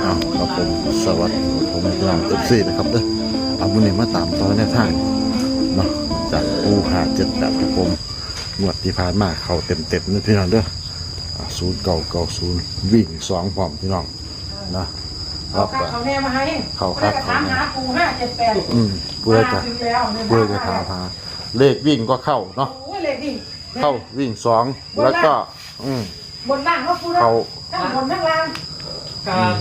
เอาครับผมสวัสดีผมพี่น้องเอฟซีนะครับเด้อเอามือนี้มาตามต่อแนวทางเนาะจากปูหาเจ็ดแบบครับผมงวดที่ผ่านมาเข้าเต็มเต็มๆนะพี่น้องเด้อศูนย์เก่าเก่าศูนย์วิ่งสองพร้อมพี่น้องนะ เอารับข้าวเขาแน่มาให้เข้าครับผู้ใดก็ถามหาปูห้าเจ็ดแปดอืมผู้ใดจะมาถึงแล้วเนี่ยผู้ใดจะถามหา เลขวิ่งก็เข้าเนาะโอ้ยเลขวิ่งเข้าวิ่งสองแล้วก็ อืมบนล่างเขาปูแล้วเข้าทั้งบนทั้งล่างครับ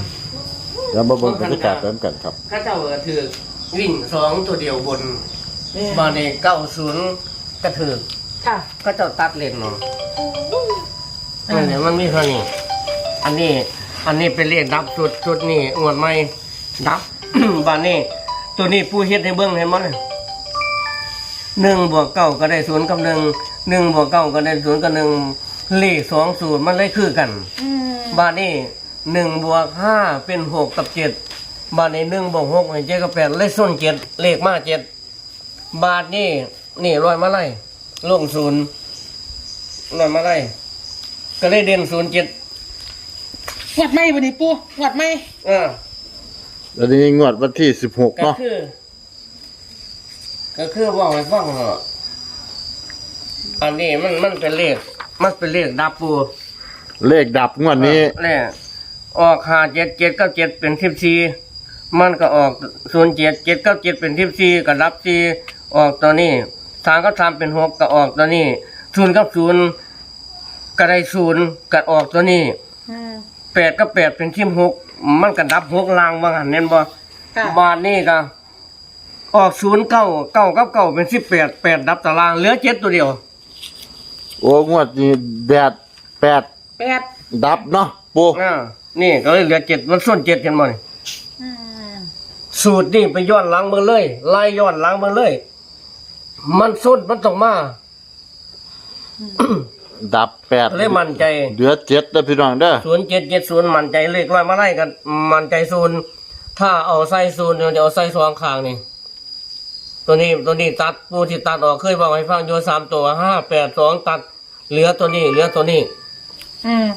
แล้วมาเบิ่งบรรยากาศเติมกันครับข้าเจ้าก็ถือวิ่งสองตัวเดียวบนมาในเก้าศูนย์กระถือค่ะข้าเจ้าตัดเลนเนาะมันเนี่ยมันมีเท่านี้อันนี้ อันนี้เป็นเลขดับจุดจุดนี่งวดใหม่ดับ บานนี้ตัวนี้ผู้เฮ็ดให้เบิ้งเห็นมั้ยหนึ่งบวกเก้าก็ได้ศูนย์กับหนึ่งหนึ่งบวกเก้าก็ได้ศูนย์กับหนึ่งเลขสองศูนย์มันเลยคือกันอืมบาทนี่หนึ่งบวกห้าเป็นหกกับเจ็ดบาทนี้หนึ่งบวกหกเป็นเจ็ดกับแปดเลขส้นเจ็ดเลขมาเจ็ดบาทนี่นี่ร้อยมาไล่ลงศูนย์ร้อยมาไล่ก็เลยเด่นศูนย์เจ็ด หวัดไหมวันนี้ปูหวัดไหมอ่าแล้วนี้งวดวันที่สิบหกก็เนาะคือ ก็คือว่าให้ฟังเนาะอันนี้มันมันเป็นเลข มันเป็นเลขดับปูเลขดับงวดนี้เนี่ยออกหาเจ็ดเจ็ดเก้าเจ็ดเป็นทิพซีมันก็ออกศูนย์เจ็ดเจ็ดเก้าเจ็ดเป็นทิพซีก็รับซีออกตัวนี้สามก็ทำเป็นหกก็ออกตัวนี้ศูนย์กับศูนย์ก็ได้ศูนย์ก็ออกตัวนี้ อืม แปดก็แปดเป็นทิมหกมันก็ดับหกลางบางหันเน้นบ่ค่ะบาทนี่ก็ออกศูนย์เก้าเก้ากับเก้าเป็นสิบแปดแปดดับตารางเหลือเจ็ดตัวเดียว โอ้งวดนี้แดดแปดแปดดับเนาะปูอ่านี่ก็เลยเหลือเจ็ดมันส่วนเจ็ดเห็นบ่นี่อืมสูตรนี่ไปย้อนหลังมาเลยไล่ย้อนหลังมาเลย มันสุดมันต้องมา ดับแปดเลยมั่นใจเหลือเจ็ดเด้อพี่น้องเด้อศูนย์เจ็ดเจ็ดศูนย์มั่นใจเลขร้อยมาไล่กันมั่นใจศูนย์ถ้าเอาใส่ศูนย์เดี๋ยวจะเอาใส่สองข้างนี่ตัวนี้ตัวนี้ตัดผู้ที่ตัดออกเคยบอกให้ฟังโยสามตัวห้าแปดสองตัด เหลือตัวนี้ เหลือตัวนี้อืม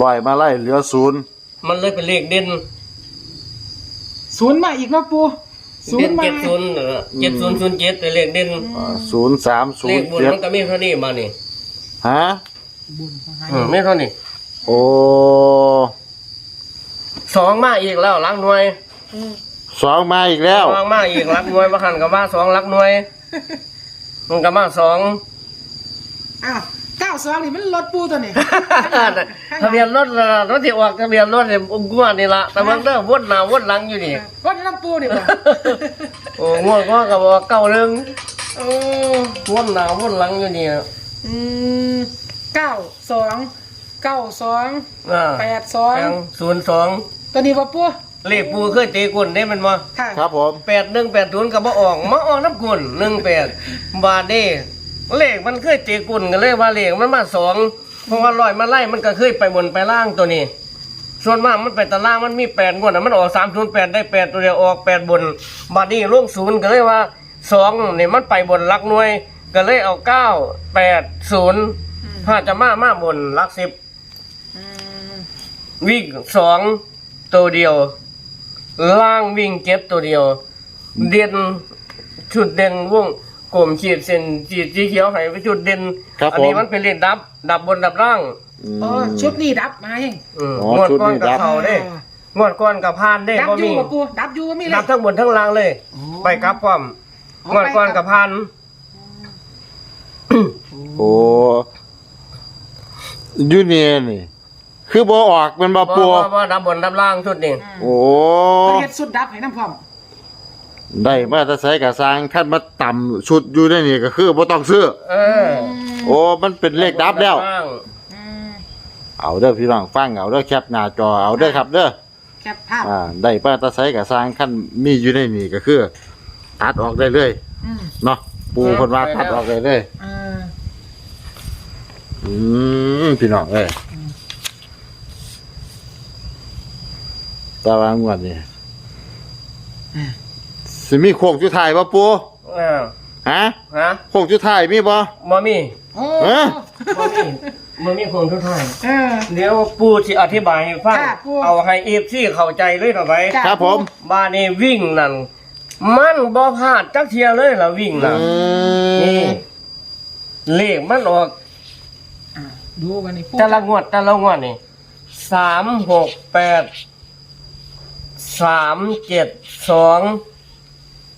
ลอยมาไล่เหลือศูนย์มันเลยเป็นเลขเด่นศูนย์มาอีกเนาะปูศูเด่นนย์มาเจ็ดศูนย์เจ็ดศูนย์ศูนย์เจ็ดเป็นเลขเด่นศูนย์สามศูเลนขย์บนเจ็ดมันก็มีเท่านี้มานี่ ฮะบุญมาให้อืมไม่เท่านี้โอ้สองมาอีกแล้วหลักหน่วยอืมสองมาอีกแล้วสองมาอีกหลักหน่วยบางคันก็มาสองหลักหน่วยมันก็มาสองอ้าวเก้าสองนี่มันรถปูตัวนี้ทะเบียนรถน่ะรถที่ออกทะเบียนรถเนี่ยง่วงนี่ละแต่มันเริ่มวนหน้าวนหลังอยู่นี่วัดน้ำปูนี่บ่โอ้ง่วงก็กับว่าเก้าเรื่องโอ้วนหน้าวนหลังอยู่นี่ อืมเก้าสองเก้าสองอ่าแปดสองศูนย์สองตัวนี้บ่ปูเลขปูเคยตีกุนได้มันมาค่ะครับผม แปดหนึ่งแปดศูนย์ก็บ่ออกมาออกน้ำกุนหนึ่งแปดบาทนี่เลขมันเคยตีกุนกันเลยว่าเลขมันมาสองเพราะว่าลอยมาไล่มันก็เคยไปบนไปล่างตัวนี้ ส่วนมากมันไปตารางมันมีแปดงวดนะมันออกสามศูนย์แปดได้แปดตัวเดียวออกแปดบน บาดนี้ลงศูนย์ก็เลยว่าสองนี่มันไปบนหลักหน่วย ก็เลยเอาเก้าแปดศูนย์ถ้าจะมามาบนหลักสิบอืมวิ่งสองตัวเดียว ล่างวิ่งเจ็ดตัวเดียว เด่นชุดเด่นวงกลมขีดเส้นขีดสีเขียวให้ไปชุดเด่นครับอัผนี้มมันเป็นเล่นดับ ดับบนดับล่างมอ๋อชุดนี้ดับมาเองอืมอ๋องวดชุดก้อนนี้กับดับ เขาเด้งวดก้อนกับพานเด้ดับบ่อยู่มีบ่ปูดับอยู่บ่มีเลยดับทั้งบนทั้งล่างเลย อ๋อไปกลับความอ๋องวดก้อนไปกลักับบพาน โอ้ยูเนียนี่ คือบ่ออกเป็นบ่บ่ปัวบ่บ่ดับบนดับล่างชุดนี้โอ้เพิ่นเฮ็ดสุดดับให้น้ำพร้อมได้มาแตะใส่กะสร้างขั้นมาต่ำชุดอยู่ในนี่ก็คือบ่ต้องซื้อเออ โอ้มันเป็นเลขดับแล้วางอืมเอาเด้อพี่น้องฟังเอาเด้อแคปหน้าจอเอาเด้อครับเด้อแคปภาพอ่าได้มาแตะใส่กะสร้างขั้นมีอยู่ในนี่ก็คือ ตัดออกได้เลยอืมเนาะปูคนว่าตัดออกได้เลยเออ อืมพี่น้องเอ้ยแต่ว่างวดนี่สิมีโค้งสุดท้ายบ่ปูเออฮะฮะโค้งสุดท้ายมีบ่บ่มีโอ้เอ๊ะบ่มีบ่มีคนทุกท่านเออ เดี๋ยวปูสิอธิบายให้ฟัง ค่ะปู่เอาให้เอฟซีเข้าใจเลยต่อไปจ้ะ ครับผมบ้านนี้วิ่งนั่นมันบ่พลาดจักเทียเลยล่ะวิ่งน่ะอืนี่มเลขมันออกอะ ดูวันนี้ปูแต่ละงวดแต่ละงวดนี่สามหกแปดสามเจ็ดสอง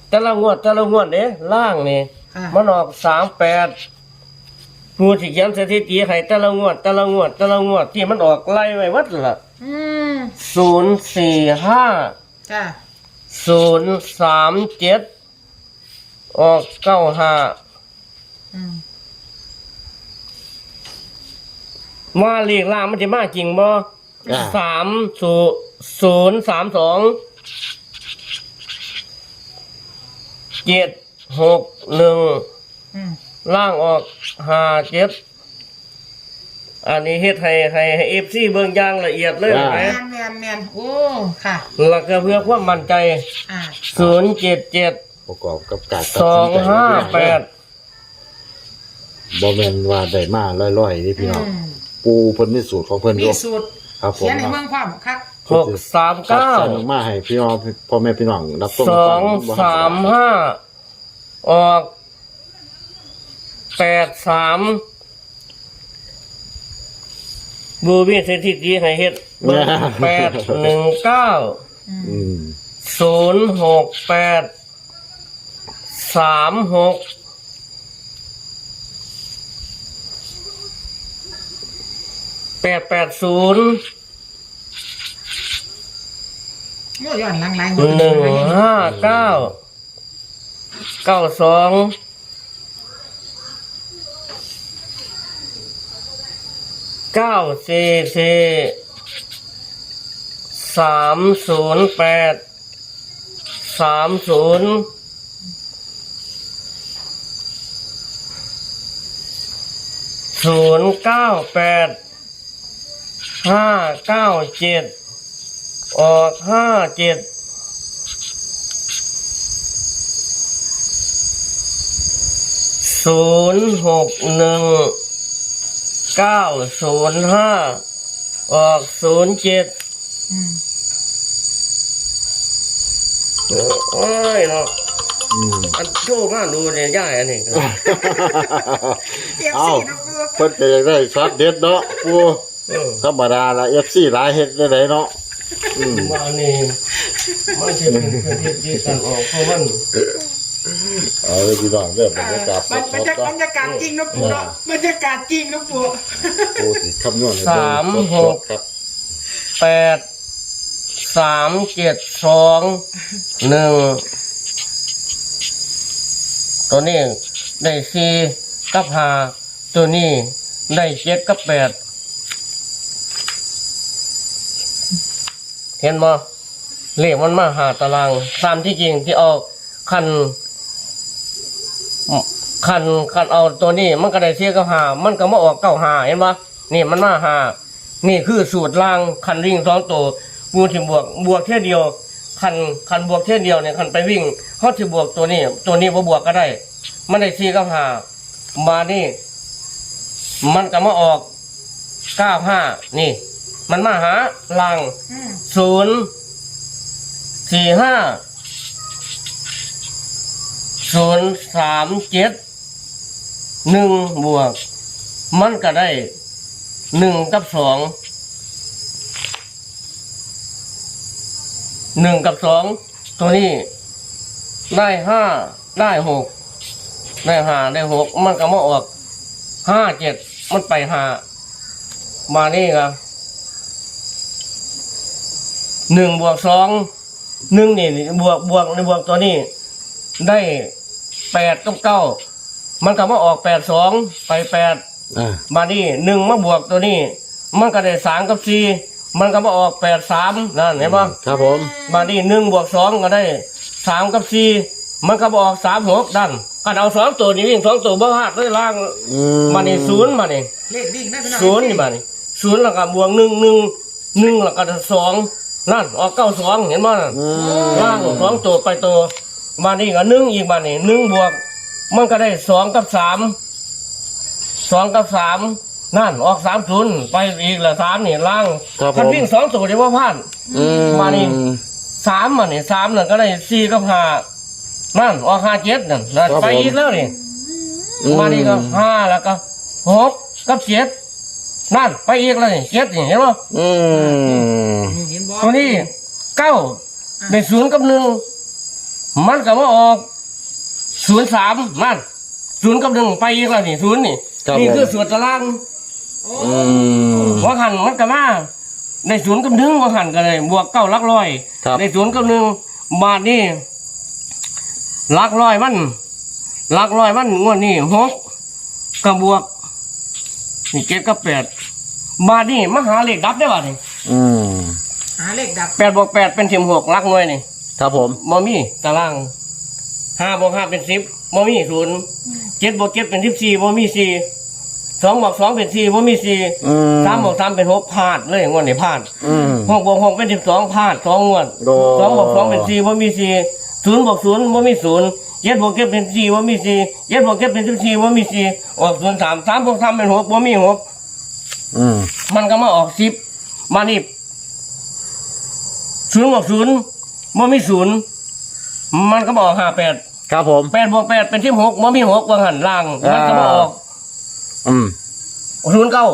แต่ละงวดแต่ละงวดเด้ล่างนี่ค่ะมันออกสามแปดผู้ที่เขียนสถิติให้แต่ละงวดแต่ละงวดแต่ละงวดที่มันออกไล่ไว้วัดละอืมศูนย์สี่ห้าจ้ะศูนย์สามเจ็ดออกเก้าห้า อืมมาเรียกล่างมันจะมาจริงบ่อ่า สามศูศูนย์สามสองเจ็ดหกหนึ่งอืมล่างออกห้าเจ็ดอันนี้เฮ็ดให้ให้ให้เอฟซีเบิ่งอย่างละเอียดเลยอ่าไหมแมนแมนแมนโอ้ค่ะ แล้วก็เพื่อความมั่นใจอ่าศูนย์เจ็ดเจ็ดประกอบกับการตัดสอสิงนใจห้าแปดบ่แม่นว่าได้มาลอยๆนี่พี่น้องอืม ปูเพิ่นมีสูตรของเพิ่นอมียู่ สูตรครับผม เขียนในเนาะเมืองความครับหกสามคัดเก้าสรรออกมาให้พี่น้องพ่อแม่พี่น้องรับชมสองบ่สามห้าออกแปดสามบูบี้สถิติให้เฮ็ดเบิ่งแปดหนึ่งเก้าอืมศูนย์หกแปดสามหก ปดแปดศูนย์โอ้ย้อนหลังหลายหนึ่งห้าเก้าเก้าสองเก้าสี่สี่สามศูนย์แปดสามศูนย์ศูนย์เก้าแปด ห้าเก้าเจ็ดออกห้าเจ็ดศูนย์หกหนึ่งเก้าศูนย์ห้าออกศูนย์เจ็ดอืมโอ้ยเนาะอืมอันโชว์มาดูเนี่ยย่ายอันนี้เทียบเอ้าสีนะปูเพิ่นก็อยากได้ช็อตเด็ดเนาะปู เออธรรมดาละ FC หลายเฮ็ดได้ไหนเนาะอืมว่านี่มันจะเป็นสถิติการออกเพราะมันเอาเลยพี่น้องเด้อบรรยากาศสบรรดยากาศๆก็บรรยากาศจริงนะปูเนาะบรรยากาศจริงนะปูปูสิคำนวณให้สามเบิ่งหสกดๆครับแปดสามเจ็ดสองหนึ่งตัวนี้ได้สี่กับห้าตัวนี้ได้เจ็ดกับแปด เห็นบ่เลขมันมาหาตารางตามที่จริงที่เอาคันคันคันเอาตัวนี้มันก็ได้เสียกับหา มันก็มาออกเก้าหาเห็นปะนี่มันมาหา นี่คือสูตรล่างคันวิ่งสองตัวบูที่บวกบวกแค่เดียว คันคันบวกแค่เดียวเนี่ยคันไปวิ่งเขาที่บวกตัวนี้ ตัวนี้บ่บวกก็ได้ มันได้เสียกับหามานี่ มันก็มาออกเก้าห้านี่ มันมาหาล่างอืมศูนย์สี่ห้าศูนย์สามเจ็ดหนึ่งบวก มันก็ได้หนึ่งกับสองหนึ่งกับสองตัวนี้ ได้ห้าได้หกได้ห้าได้หกมันก็มาออกห้าเจ็ดมันไปห้ามานี่ครับ หนึ่งบวกสองหนึ่งนี่บวกบวกในบวกตัวนี้ ได้แปดกับเก้ามันก็มาออกแปดสองไปแปดอ่ามานี่หนึ่งมาบวกตัวนี้ มันก็ได้สามกับสี่มันก็มาออกแปดสามนั่นเห็นปะครับผมมานี่หนึ่งบวกสองก็ได้สามกับสี่มันก็มาออกสามหกดันกันเอาสองตัวนี้วิ่งสองตัวบ้าหักด้วยล่างอืมมานี่ศูนย์มานี่เลขวิ่งได้พี่น้องศูนย์นี่บ้านี่ศูนย์แล้วก็บวกหนึ่งหนึ่งหนึ่งแล้วก็สอง นั่นออกเก้าสองเห็นมั้ยอืมล่างสองตัวไปตัวมานี่ก็หนึ่งอีกบ้านี่หนึ่งบวก มันก็ได้สองกับสามสองกับสามนั่นออกสามศูนย์ไปอีกละสามนี่ล่างครับผมมันวิ่งสองตัวเดียวว่าพลาด อืมมานี่ สามมันนี่สามนั่นก็ได้สี่กับห้านั่นออกห้าเจ็ดนั่นนั่นไปอีกแล้วนี่ อืมานี่ก็ห้าแล้วก็หกกับเจ็ดนั่นไปอีกแล้วนี่เจ็ดนี่เห็นไหมอืมเห็นบอ ตัวนี้เก้าเป็นศูนย์กับหนึ่งมันก็มาออกศูนย์สามนั่นศูนย์กับหนึ่งไปอีกแล้วนี่ศูนย์นี่ครับนี่ผม คือส่วนตารางอืมว่าหันมันก็มาในศูนย์กับหนึ่งว่าหันก็เลยบวกเก้าหลักร้อยครับในศูนย์กับหนึ่งบาทนี่หลักร้อยมันหลักร้อยมันงวดนี้หกกับบวกนี่เจ็ดกับแปดบาทนี่มาหาเลขดับได้ป่ะนี่อืมหา เลขดับแปดบวกแปดเป็นสิบหกหลักหน่วยนี่ครับผมบ่มีตารางห้าบวกห้าเป็นสิบบ่มีศูนย์เจ็ดบวกเจ็ดเป็นสิบสี่บ่มีสี่สองบวกสองเป็นสี่บ่มีสี่อืม สามบวกสามเป็นหกพลาดเลยงวดนี้พลาดอืม หกบวกหกเป็นสิบสองพลาดสองงวดโด สองบวกสองเป็นสี่บ่มีสี่ศูนย์บวกศูนย์บ่มีศูนย์เจ็ดบวกเจ็ดเป็นสี่บ่มีสี่เจ็ดบวกเจ็ดเป็นสิบสี่บ่มีสี่ออกศูนย์สามสามบวกสามเป็นหกบ่มีหก อืม มันก็มาออกสิบมานี่ ศูนย์บวกศูนย์บ่มีศูนย์มันก็มาออกห้าแปดครับผม แปดบวกแปดเป็นสิบหกบ่มีหกว่าหันล่าง มันก็มาออกอืมศูนย์เก้า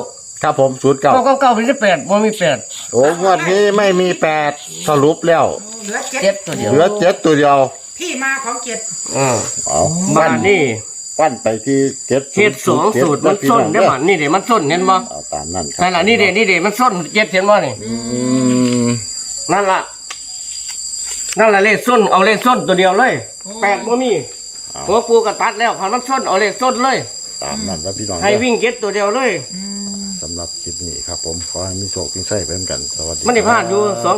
ครับผมศูนย์เก้าเก้าเก้าเก้าเป็นสิบแปดบ่มีแปดโอ้งวดนี้ไม่มีแปดสรุปแล้วเหลือเจ็ดเจ็ดตัวเดียวเหลือเจ็ดตัวเดียวที่มาของเจ็ดอ่าเอาบ้านนี่ปั้นไปที่เจ็ดเจ็ดสองสูตรมันส้นได้บ้านนี่เดี๋ยวมันส้นเห็นบ่เอาตามนั่นครัใช่ละนี่เดี๋ยวนี่เดี๋ยวมันส้นเจ็ดเห็นบ่นี่อืมนั่นล่ะ นั่นล่ะเลขส้นเอาเลขส้นตัวเดียวเลยแปดบ่มีหัวปูกระตัดแล้วคันมันส้นเอาเลขส้นเลย ตามนั่นแล้วพี่น้องให้วิ่งเจ็ดตัวเดียวเลยอืมสำหรับคลิปนี้ครับผมขอให้มีโชคมีชัยไปเหมือนกันสวัสดี มันได้พลาดอยู่สอง